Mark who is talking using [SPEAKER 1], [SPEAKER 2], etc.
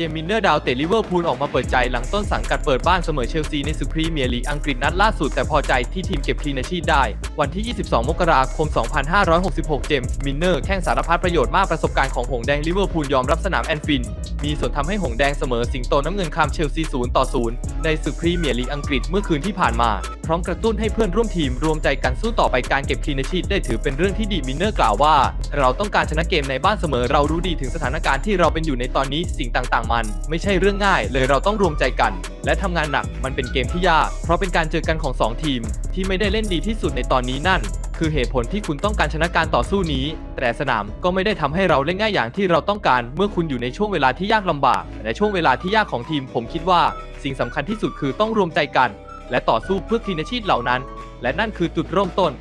[SPEAKER 1] เจมินเนอร์ดาวเตะลิเวอร์พูลออกมาเปิดใจหลังต้นสังกัดเปิดบ้านเสมอเชลซีในศึกพรีเมียร์ลีกอังกฤษนัดล่าสุดแต่พอใจที่ทีมเก็บคลีนชีตได้ วันที่ 22 มกราคม 2566 เจมส์มินเนอร์แข้งสารพัดประโยชน์มากประสบการณ์ของหงแดงลิเวอร์พูลยอมรับสนามแอนฟิน มีส่วนทำให้หงแดงเสมอสิงโตน้ำเงินคามเชลซี 0 ต่อ 0 ในศึกพรีเมียร์ลีกอังกฤษเมื่อคืนที่ผ่านมา ร้อมกระตุ้นให้เพื่อนร่วมทีมรวมใจกันสู้ต่อไปการเก็บคลีนชีตได้ถือเป็นเรื่องที่ดีมินเนอร์กล่าวว่า เราต้องการชนะเกมในบ้านเสมอเรารู้ดีถึงสถานการณ์ที่เราเป็นอยู่ในตอนนี้สิ่งต่างๆ มัน ไม่ใช่เรื่องง่าย เลยเราต้องรวมใจกัน และทำงานหนักมันเป็นเกมที่ยาก เพราะเป็นการเจอกันของสองทีม ที่ไม่ได้เล่นดีที่สุดในตอนนี้นั่น คือเหตุผลที่คุณต้องการชนะการต่อสู้นี้ แต่สนามก็ไม่ได้ทำให้เราเล่นง่ายอย่างที่เราต้องการ เมื่อคุณอยู่ในช่วงเวลาที่ยากลำบากและช่วงเวลาที่ยากของทีม ผมคิดว่า สิ่งสำคัญที่สุดคือต้องรวมใจกัน และต่อสู้เพื่อคลีนชีตเหล่านั้น และนั่นคือจุดเริ่มต้น